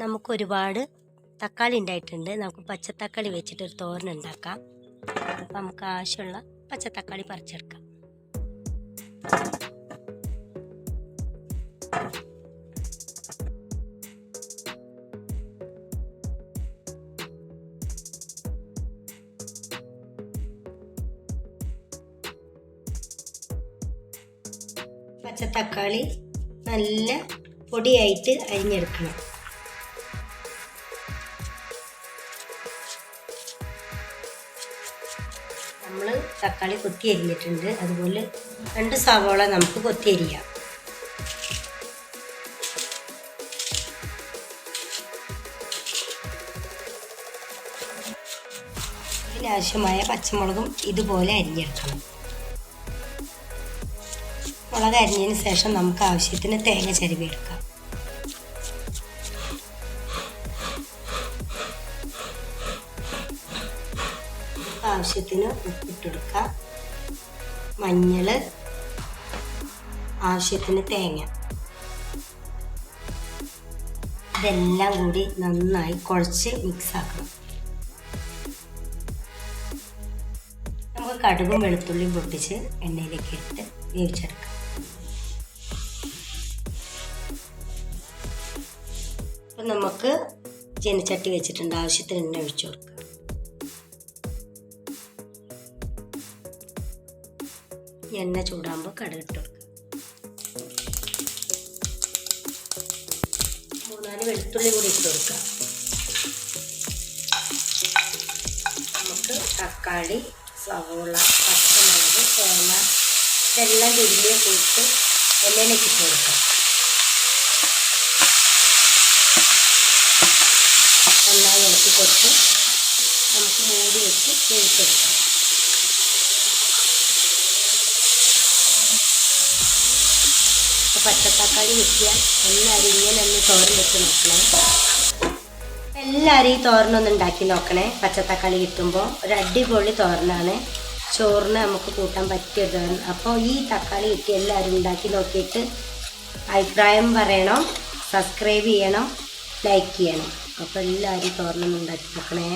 നമുക്ക് ഒരുപാട് തക്കാളി ഉണ്ടായിട്ടുണ്ട്. നമുക്ക് പച്ചത്തക്കാളി വെച്ചിട്ട് ഒരു തോരൻ ഉണ്ടാക്കാം. അപ്പം നമുക്ക് ആവശ്യമുള്ള പച്ചത്തക്കാളി പറിച്ചെടുക്കാം. പച്ചത്തക്കാളി നല്ല പൊടിയായിട്ട് അരിഞ്ഞെടുക്കണം. നമ്മൾ തക്കാളി കൊത്തി അരിഞ്ഞിട്ടുണ്ട്. അതുപോലെ രണ്ട് സവോള നമുക്ക് കൊത്തി അരിയാം. ആവശ്യമായ പച്ചമുളകും ഇതുപോലെ അരിഞ്ഞെടുക്കണം. മുളക് അരിഞ്ഞതിന് ശേഷം നമുക്ക് ആവശ്യത്തിന് തേങ്ങ ചരുവിയെടുക്കാം. ആവശ്യത്തിന് ഉപ്പിട്ടെടുക്കുക. മഞ്ഞൾ ആവശ്യത്തിന് തേങ്ങ. ഇതെല്ലാം കൂടി നന്നായി കുഴച്ച് മിക്സ് ആക്കണം. നമുക്ക് കടുകും വെളുത്തുള്ളിയും പൊട്ടിച്ച് എണ്ണയിലേക്ക് ഇട്ട് വേവിച്ചെടുക്കാം. അപ്പം നമുക്ക് ജനച്ചട്ടി വെച്ചിട്ടുണ്ട്. ആവശ്യത്തിന് എണ്ണ ഒഴിച്ചു കൊടുക്കാം. എണ്ണ ചൂടാകുമ്പോൾ കടുക് മൂന്നാൽ വെളുത്തുള്ളി കൂടി ഇട്ട് കൊടുക്കുക. നമുക്ക് തക്കാളി സവോള പച്ചമുളക് തേങ്ങ ഇതെല്ലാം തിരിഞ്ഞ് കൂട്ട് എണ്ണയിലേക്ക് ഇട്ട് കൊടുക്കാം നന്നായി ഇളക്കി കൊടുത്ത് നമുക്ക് മൂടി വെച്ച് വേവിച്ചെടുക്കാം. അപ്പോൾ പച്ചത്തക്കാളി വെക്കാൻ എല്ലാവരും ഇങ്ങനെ ഒന്ന് തോരൻ വെച്ച് നോക്കണേ. എല്ലാവരും ഈ തോരനൊന്ന് ഉണ്ടാക്കി നോക്കണേ. പച്ചത്തക്കാളി കിട്ടുമ്പോൾ ഒരു അടിപൊളി തോരനാണ്. ചോറിന് നമുക്ക് കൂട്ടാൻ പറ്റിയത് അപ്പോൾ ഈ തക്കാളി കിട്ടി എല്ലാവരും ഉണ്ടാക്കി നോക്കിയിട്ട് അഭിപ്രായം പറയണം സബ്സ്ക്രൈബ് ചെയ്യണം ലൈക്ക് ചെയ്യണം. അപ്പോൾ എല്ലാവരും തോരനൊന്ന് ഉണ്ടാക്കി നോക്കണേ.